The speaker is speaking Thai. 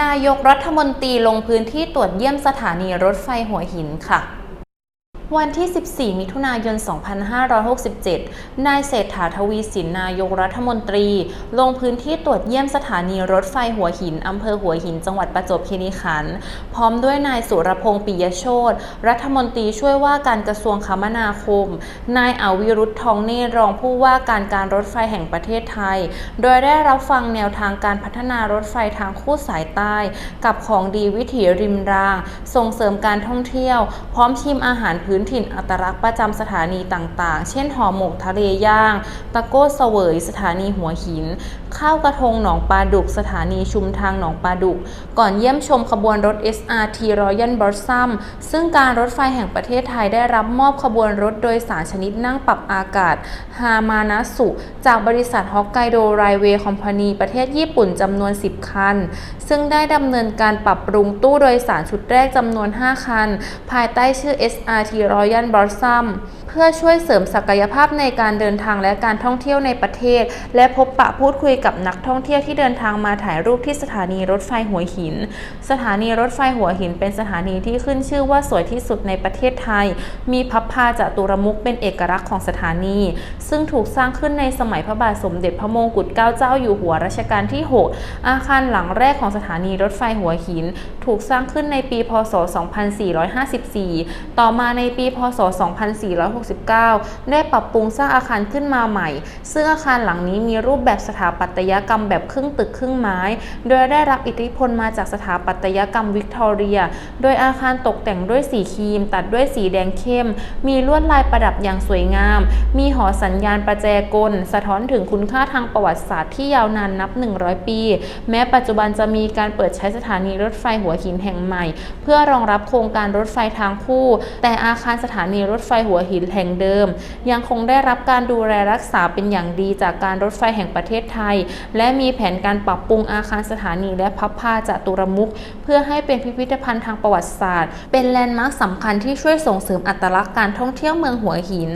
นายกรัฐมนตรีลงพื้นที่ตรวจเยี่ยมสถานีรถไฟหัวหินค่ะ วันที่ 14 มิถุนายน 2567 นายเศรษฐาทวีสินนายกรัฐมนตรี ลงพื้นที่ตรวจเยี่ยมสถานีรถไฟหัวหิน อำเภอหัวหิน จังหวัดประจวบคีรีขันธ์ พร้อมด้วยนายสุรพงษ์ปิยโชตรัฐมนตรีช่วยว่าการกระทรวงคมนาคม นายอาวิรุธทองเนตรรองผู้ว่าการการรถไฟแห่งประเทศไทย โดยได้รับฟังแนวทางการพัฒนารถไฟทางคู่สายใต้ กับของดีวิถีริมราง ส่งเสริมการท่องเที่ยว พร้อมชิมอาหารพื้นถิ่นอัตลักษณ์ประจำสถานีต่างๆ เช่นห่อหมกทะเลย่าง ตะโก้เสวยสถานีหัวหิน ข้าวกระทงหนองปลาดุก สถานีชุมทางหนองปลาดุก ก่อนเยี่ยมชมขบวนรถ SRT Royal Blossom ซึ่งการรถไฟแห่งประเทศไทยได้รับมอบขบวนรถโดยสารชนิดนั่งปรับอากาศฮามานาสุ จากบริษัทฮอกไกโดไรเวย์คอมพานีประเทศญี่ปุ่นจำนวน 10 คัน ซึ่งได้ดำเนินการปรับปรุงตู้โดยสารชุดแรกจำนวน 5 คัน ภายใต้ชื่อ SRT Royal Blossom เพื่อช่วยเสริมศักยภาพในการเดินทางและการท่องเที่ยวในประเทศ และพบปะพูดคุยกับนักท่องเที่ยวที่เดินทางมาถ่ายรูปที่สถานีรถไฟหัวหิน สถานีรถไฟหัวหิน เป็นสถานีที่ขึ้นชื่อว่าสวยที่สุดในประเทศไทย มีพับพาจตุรมุกเป็นเอกลักษณ์ของสถานี ซึ่งถูกสร้างขึ้นในสมัยพระบาทสมเด็จพระมงกุฎเกล้าเจ้าอยู่หัวรัชกาลที่ 6 อาคารหลังแรกของสถานีรถไฟหัวหิน ถูกสร้างขึ้นในปี พศ 2454 ต่อมาในปี พศ 2469 ได้ปรับปรุงสร้างอาคารขึ้นมาใหม่ ซึ่งอาคารหลังนี้มีรูปแบบสถาปัตยกรรมแบบครึ่งตึกครึ่งไม้ โดยได้รับอิทธิพลมาจากสถาปัตยกรรมวิกตอเรีย โดยอาคารตกแต่งด้วยสีครีม ตัดด้วยสีแดงเข้ม มีลวดลายประดับอย่างสวยงาม มีหอสัญญาณประแจกล สะท้อนถึงคุณค่าทางประวัติศาสตร์ที่ยาวนานนับ 100 ปี แม้ปัจจุบันจะมีการเปิดใช้สถานีรถไฟหัวหินแห่งใหม่ เพื่อรองรับโครงการรถไฟทางคู่ แต่อาคคารสถานีรถไฟหัวหินแห่งเดิม ยังคงได้รับการดูแลรักษาเป็นอย่างดีจากการรถไฟแห่งประเทศไทย และมีแผนการปรับปรุงอาคารสถานีและพับผ้าจตุรมุขเพื่อให้เป็นพิพิธภัณฑ์ทางประวัติศาสตร์ เป็นแลนด์มาร์คสำคัญที่ช่วยส่งเสริมอัตลักษณ์การท่องเที่ยวเมืองหัวหิน